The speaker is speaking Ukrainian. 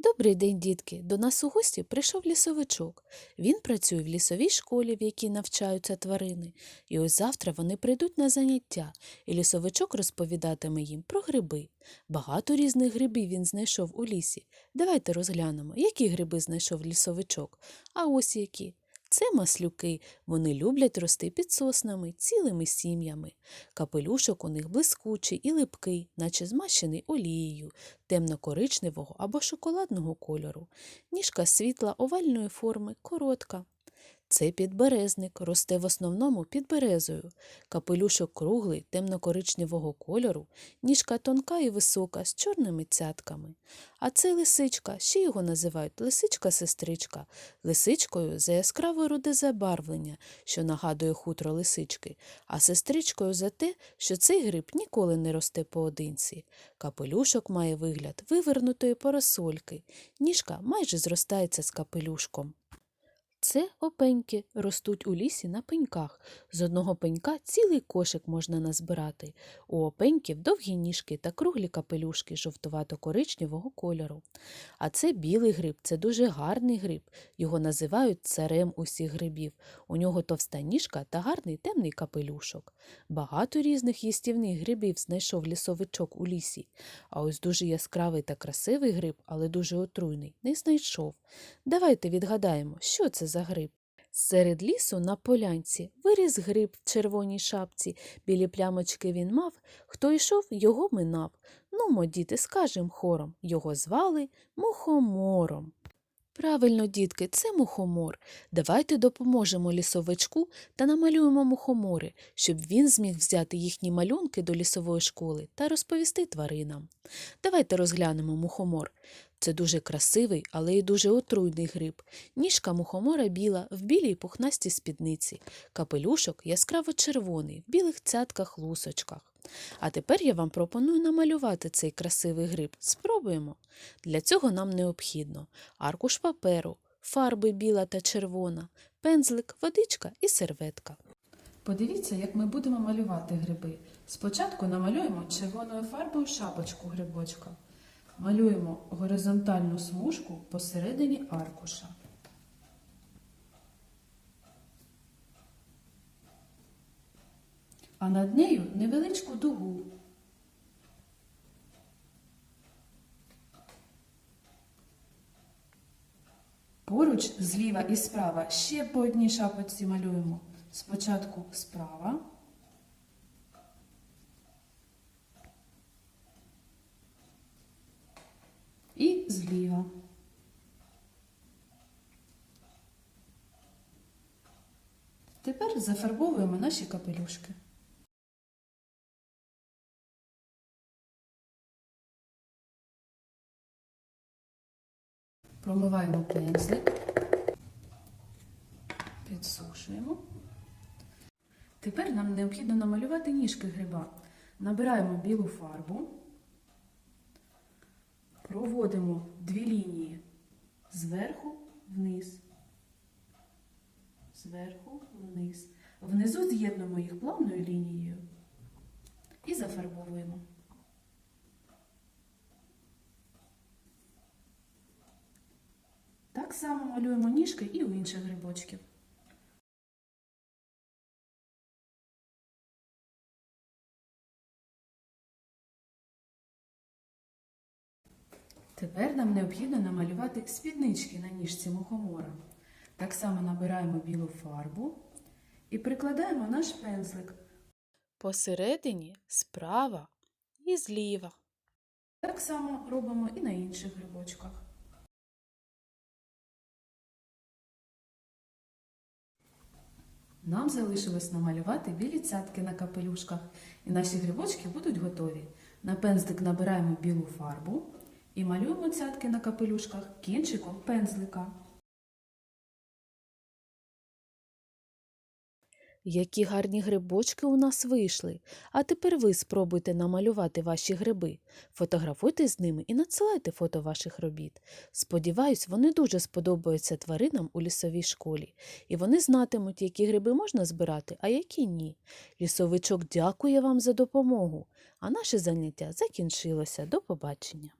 Добрий день, дітки! До нас у гості прийшов лісовичок. Він працює в лісовій школі, в якій навчаються тварини. І ось завтра вони прийдуть на заняття, і лісовичок розповідатиме їм про гриби. Багато різних грибів він знайшов у лісі. Давайте розглянемо, які гриби знайшов лісовичок. А ось які. Це маслюки. Вони люблять рости під соснами, цілими сім'ями. Капелюшок у них блискучий і липкий, наче змащений олією, темно-коричневого або шоколадного кольору. Ніжка світла овальної форми, коротка. Це підберезник, росте в основному під березою. Капелюшок круглий, темно-коричневого кольору, ніжка тонка і висока, з чорними цятками. А це лисичка, ще його називають лисичка-сестричка. Лисичкою за яскраве руде забарвлення, що нагадує хутро лисички, а сестричкою за те, що цей гриб ніколи не росте поодинці. Капелюшок має вигляд вивернутої парасольки, ніжка майже зростається з капелюшком. Це опеньки ростуть у лісі на пеньках. З одного пенька цілий кошик можна назбирати. У опеньків довгі ніжки та круглі капелюшки жовтувато-коричневого кольору. А це білий гриб, це дуже гарний гриб. Його називають царем усіх грибів. У нього товста ніжка та гарний темний капелюшок. Багато різних їстівних грибів знайшов лісовичок у лісі. А ось дуже яскравий та красивий гриб, але дуже отруйний, не знайшов. Давайте відгадаємо, що це за гриб. Серед лісу на полянці виріс гриб в червоній шапці, білі плямочки він мав, хто йшов, його минав. Нумо, діти, скажем хором, його звали мухомором. Правильно, дітки, це мухомор. Давайте допоможемо лісовичку та намалюємо мухомори, щоб він зміг взяти їхні малюнки до лісової школи та розповісти тваринам. Давайте розглянемо мухомор. Це дуже красивий, але й дуже отруйний гриб. Ніжка мухомора біла, в білій пухнастій спідниці, капелюшок яскраво червоний, в білих цятках лусочках. А тепер я вам пропоную намалювати цей красивий гриб. Спробуємо. Для цього нам необхідно аркуш паперу, фарби біла та червона, пензлик, водичка і серветка. Подивіться, як ми будемо малювати гриби. Спочатку намалюємо червоною фарбою шапочку грибочка. Малюємо горизонтальну смужку посередині аркуша. А над нею невеличку дугу. Поруч зліва і справа ще по одній шапочці малюємо. Спочатку справа. І зліва. Тепер зафарбовуємо наші капелюшки. Промиваємо пензлик, підсушуємо. Тепер нам необхідно намалювати ніжки гриба. Набираємо білу фарбу, проводимо дві лінії зверху вниз, зверху вниз. Внизу з'єднуємо їх плавною лінією і зафарбовуємо. Так само малюємо ніжки і у інших грибочків. Тепер нам необхідно намалювати спіднички на ніжці мухомора. Так само набираємо білу фарбу і прикладаємо наш пензлик. Посередині справа і зліва. Так само робимо і на інших грибочках. Нам залишилось намалювати білі цятки на капелюшках, і наші грибочки будуть готові. На пензлик набираємо білу фарбу і малюємо цятки на капелюшках кінчиком пензлика. Які гарні грибочки у нас вийшли. А тепер ви спробуйте намалювати ваші гриби. Фотографуйте з ними і надсилайте фото ваших робіт. Сподіваюсь, вони дуже сподобаються тваринам у лісовій школі, і вони знатимуть, які гриби можна збирати, а які ні. Лісовичок дякує вам за допомогу. А наше заняття закінчилося. До побачення.